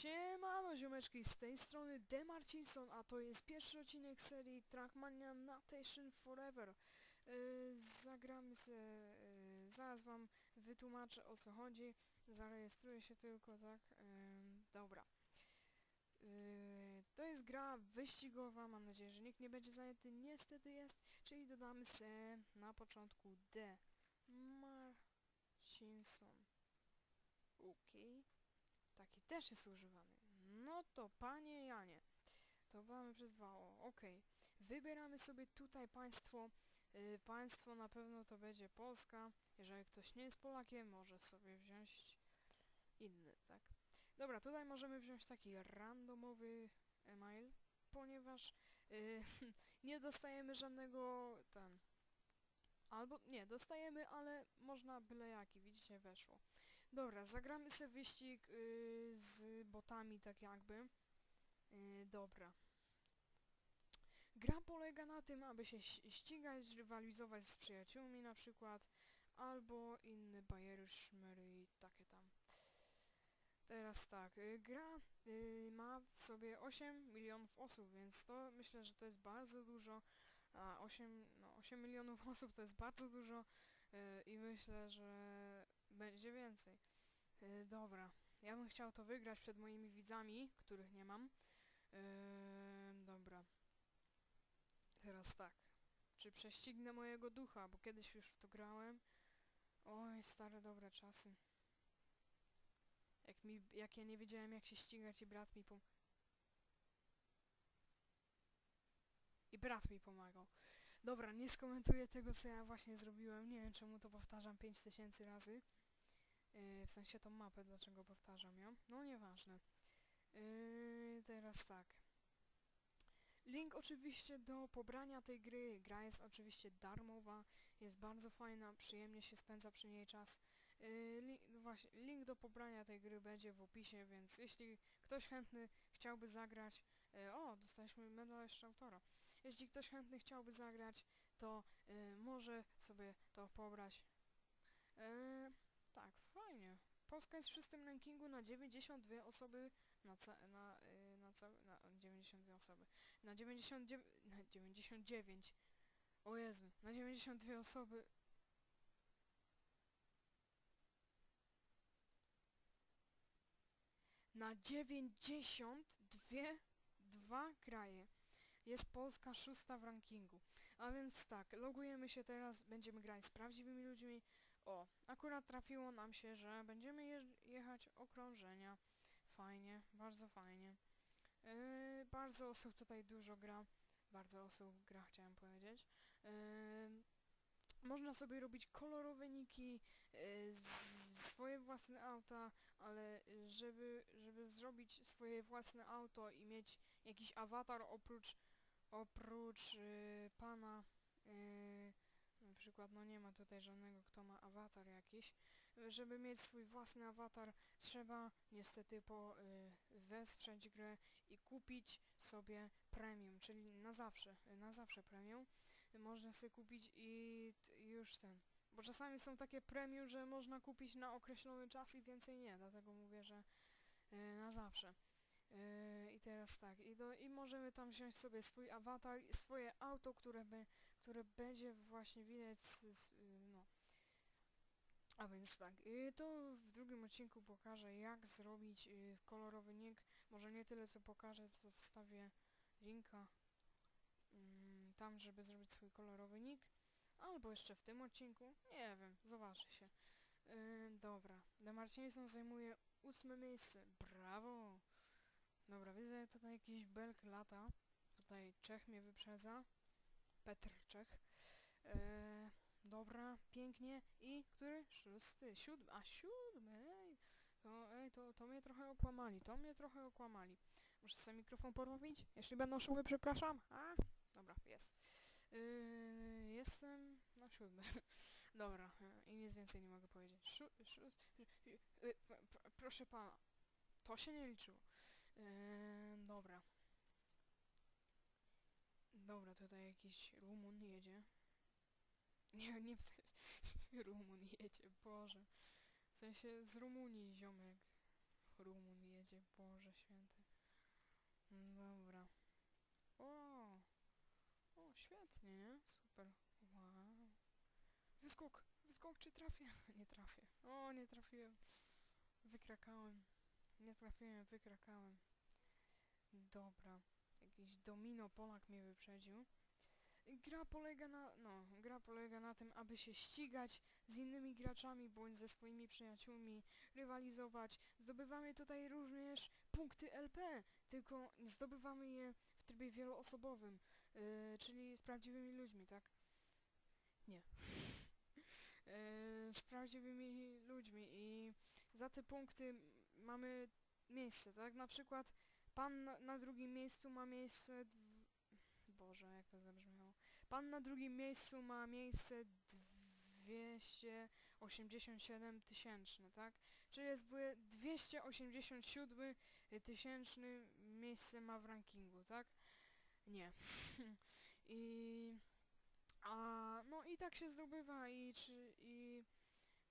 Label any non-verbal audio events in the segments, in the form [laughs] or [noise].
Siemano ziomeczki, z tej strony The Marcinson, a to jest pierwszy odcinek serii Trackmania Nation Forever. Yy, zagramy se, yy, zaraz wam wytłumaczę o co chodzi, zarejestruję się tylko, tak? Yy, dobra. Yy, to jest gra wyścigowa, mam nadzieję, że nikt nie będzie zajęty, niestety jest, czyli dodamy se na początku The Marcinson. Okej. Taki też jest używany. No to panie Janie. To mamy przez dwa o, okej. Wybieramy sobie tutaj państwo. Y, państwo na pewno to będzie Polska. Jeżeli ktoś nie jest Polakiem, może sobie wziąć inny, tak? Dobra, tutaj możemy wziąć taki randomowy e-mail, ponieważ y, [laughs] nie dostajemy żadnego ten. Albo nie, dostajemy, ale można byle jaki, widzicie, weszło. Dobra, zagramy sobie wyścig y, z botami, tak jakby. Y, dobra. Gra polega na tym, aby się ścigać, rywalizować z przyjaciółmi na przykład, albo inne bajery, szmery i takie tam. Teraz tak, y, gra y, ma w sobie 8 milionów osób, więc to myślę, że to jest bardzo dużo. A 8, no 8 milionów [laughs] osób to jest bardzo dużo y, i myślę, że będzie więcej. Y, dobra, ja bym chciał to wygrać przed moimi widzami, których nie mam. Yy, dobra. Teraz tak. Czy prześcignę mojego ducha, bo kiedyś już w to grałem. Oj, stare dobre czasy. Jak, mi, jak ja nie wiedziałem jak się ścigać i brat mi pom... I brat mi pomagał. Dobra, nie skomentuję tego co ja właśnie zrobiłem. Nie wiem czemu to powtarzam 5000 razy. Yy, w sensie tą mapę, dlaczego powtarzam ją. No nieważne. Yy, teraz tak. Link oczywiście do pobrania tej gry. Gra jest oczywiście darmowa, jest bardzo fajna, przyjemnie się spędza przy niej czas. Yy, li, no właśnie, link do pobrania tej gry będzie w opisie, więc jeśli ktoś chętny chciałby zagrać... Yy, o, dostaliśmy medal jeszcze autora. Jeśli ktoś chętny chciałby zagrać, to yy, może sobie to pobrać. Yy, tak, fajnie. Polska jest w szóstym rankingu na 92 osoby na ca na, y, na cały, na 92 osoby. Na 99, na 99. O Jezu, na 92 osoby. Na 92 dwa kraje. Jest Polska szósta w rankingu. A więc tak, logujemy się teraz, będziemy grać z prawdziwymi ludźmi. O, akurat trafiło nam się, że będziemy jeż- jechać okrążenia. Fajnie, bardzo fajnie. Yy, bardzo osób tutaj dużo gra. Bardzo osób gra, chciałem powiedzieć. Yy, można sobie robić kolorowe niki, yy, swoje własne auta, ale żeby, żeby zrobić swoje własne auto i mieć jakiś awatar oprócz oprócz yy, pana yy, przykład no nie ma tutaj żadnego kto ma awatar jakiś. Żeby mieć swój własny awatar trzeba niestety po y, wesprzeć grę i kupić sobie premium, czyli na zawsze, y, na zawsze premium. Można sobie kupić i już ten. Bo czasami są takie premium, że można kupić na określony czas i więcej nie, dlatego mówię, że y, na zawsze. I teraz tak, i, do, i możemy tam wziąć sobie swój awatar, i swoje auto, które, by, które będzie właśnie widać, z, z, yy, no. A więc tak, yy, to w drugim odcinku pokażę jak zrobić yy, kolorowy nick, może nie tyle co pokażę, co wstawię linka mm, tam, żeby zrobić swój kolorowy nick, albo jeszcze w tym odcinku, nie wiem, zobaczy się. Dobra, The Marcinson zajmuje ósme miejsce, brawo! Dobra, widzę tutaj jakiś belk lata. Tutaj Czech mnie wyprzedza. Petr Czech. Eee, dobra, pięknie. I który? Szósty, siódmy. A siódmy, ej. To, ej, to, to mnie trochę okłamali. To mnie trochę okłamali. Muszę sobie mikrofon porobić? Jeśli będą szumy, przepraszam. A? Dobra, jest. Eee, jestem na siódmy. [laughs] Dobra, e, i nic więcej nie mogę powiedzieć. Szó, szó, e, e, proszę pana, to się nie liczyło. Dobra. Dobra, tutaj jakiś Rumun jedzie. [laughs] Nie, nie w sensie... [laughs] Rumun jedzie, Boże. W sensie z Rumunii ziomek. Rumun jedzie. Boże święty. Dobra. O! O, świetnie, nie? Super. Wow. Wyskok! Wyskok, czy trafię? [laughs] Nie trafię. O, nie trafiłem. Wykrakałem. Nie trafiłem, wykrakałem. Dobra. Jakiś domino Polak mnie wyprzedził. Gra polega na, no, gra polega na tym, aby się ścigać z innymi graczami bądź ze swoimi przyjaciółmi, rywalizować. Zdobywamy tutaj również punkty LP, tylko zdobywamy je w trybie wieloosobowym, yy, czyli z prawdziwymi ludźmi, tak? Nie. [laughs] Yy, z prawdziwymi ludźmi i za te punkty mamy miejsce, tak? Na przykład pan na, drugim miejscu ma miejsce... Dw... Boże, jak to zabrzmiało. Pan na drugim miejscu ma miejsce 287 tysięczne, tak? Czyli jest dwu- 287 tysięczny miejsce ma w rankingu, tak? Nie. [laughs] I... A, no i tak się zdobywa i czy... I,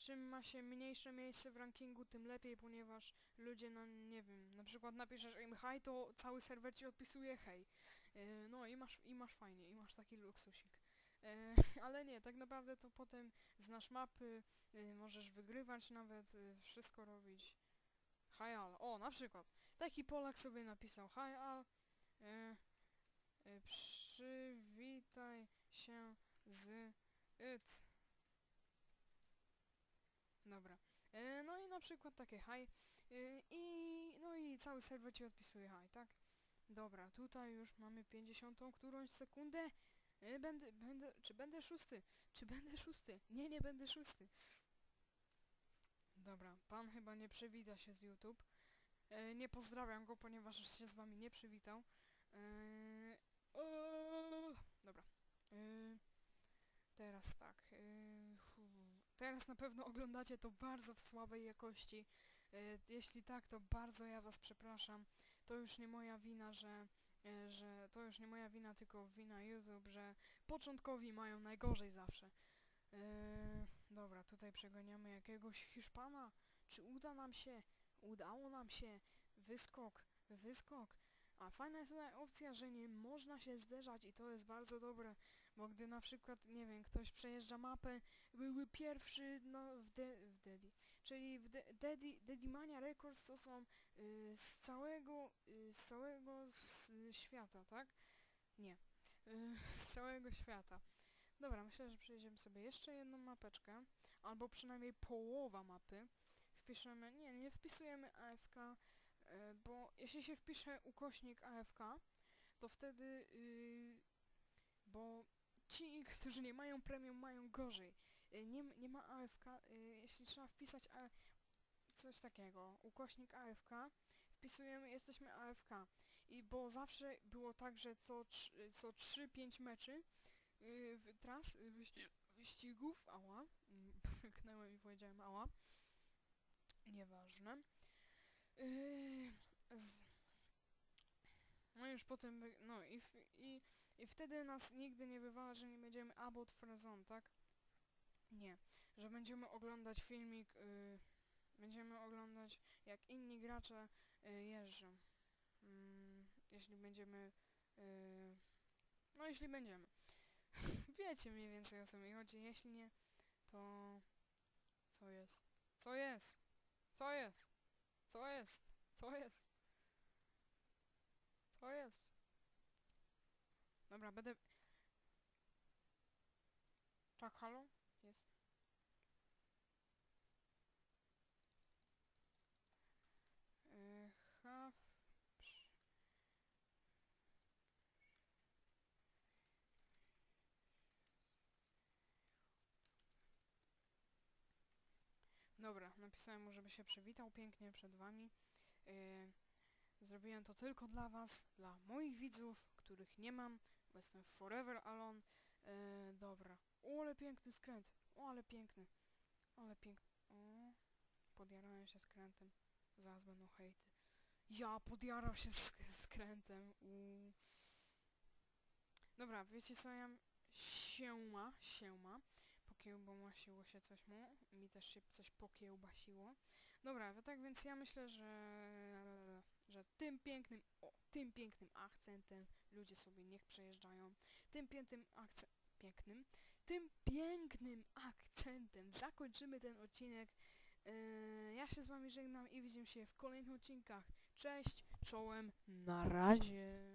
czym ma się mniejsze miejsce w rankingu, tym lepiej, ponieważ ludzie, no nie wiem, na przykład napiszesz im hej, to cały serwer ci odpisuje hej. E, no i masz, i masz fajnie, i masz taki luksusik. E, [laughs] ale nie, tak naprawdę to potem znasz mapy, y, możesz wygrywać nawet, y, wszystko robić. All. O, na przykład. Taki Polak sobie napisał all. E, e, przywitaj się z it. Dobra. E, no i na przykład takie hi. E, I no i cały serwer ci odpisuje hi, tak? Dobra, tutaj już mamy 50 którąś sekundę. E, będę, będę, czy będę szósty? Czy będę szósty? Nie, nie będę szósty. Dobra, pan chyba nie przywita się z YouTube. E, nie pozdrawiam go, ponieważ się z wami nie przywitał. E, o, dobra. E, teraz tak. E, teraz na pewno oglądacie to bardzo w słabej jakości. E, jeśli tak, to bardzo ja was przepraszam. To już nie moja wina, że, e, że to już nie moja wina, tylko wina YouTube, że początkowi mają najgorzej zawsze. E, dobra, tutaj przegoniamy jakiegoś Hiszpana. Czy uda nam się? Udało nam się. Wyskok, wyskok. A fajna jest tutaj opcja, że nie można się zderzać i to jest bardzo dobre, bo gdy na przykład, nie wiem, ktoś przejeżdża mapę, były pierwszy, no, w, de, w Dedi, czyli w de, Dedi, Dedimania Records to są y, z całego, y, z całego z, świata, tak? Nie. Y, [laughs] z całego świata. Dobra, myślę, że przejdziemy sobie jeszcze jedną mapeczkę, albo przynajmniej połowa mapy. Wpiszemy, nie, nie wpisujemy AFK, bo jeśli się wpisze ukośnik AFK, to wtedy, y, bo ci, którzy nie mają premium, mają gorzej. Y, nie, nie ma AFK, y, jeśli trzeba wpisać A, coś takiego, ukośnik AFK, wpisujemy, jesteśmy AFK. I bo zawsze było tak, że co, co 3-5 meczy y, w tras, y, wyści wyścigów, ała, mm, [laughs] pyknęłem i powiedziałem ała, nieważne. Yy, z... No już potem, no i, i, i wtedy nas nigdy nie wywala, że nie będziemy about frezon, tak? Nie, że będziemy oglądać filmik, yy, będziemy oglądać jak inni gracze yy, jeżdżą. Mm, jeśli będziemy, no jeśli będziemy. [laughs] Wiecie mniej więcej o co mi chodzi, jeśli nie, to co jest? Co jest? Co jest? Co jest? Co jest? Co jest? Dobra, będę... Tak, halo? Jest. Yy, have... przy- Dobra, napisałem mu, żeby się przywitał pięknie przed wami. Yy, zrobiłem to tylko dla was, dla moich widzów, których nie mam, bo jestem forever alone. Yy, dobra. O, ale piękny skręt. O, ale piękny. Ale piękny. O, podjarałem się skrętem. Zaraz będą hejty. Ja podjarał się sk skrętem. Dobra, wiecie co ja... Siema, siema. Pokiełbasiło się coś mu. Mi też się coś pokiełbasiło. Dobra, to tak więc ja myślę, że że tym pięknym, o, tym pięknym akcentem ludzie sobie niech przejeżdżają. Tym pięknym akce... pięknym, tym pięknym akcentem zakończymy ten odcinek. Yy, ja się z wami żegnam i widzimy się w kolejnych odcinkach. Cześć, czołem, na razie.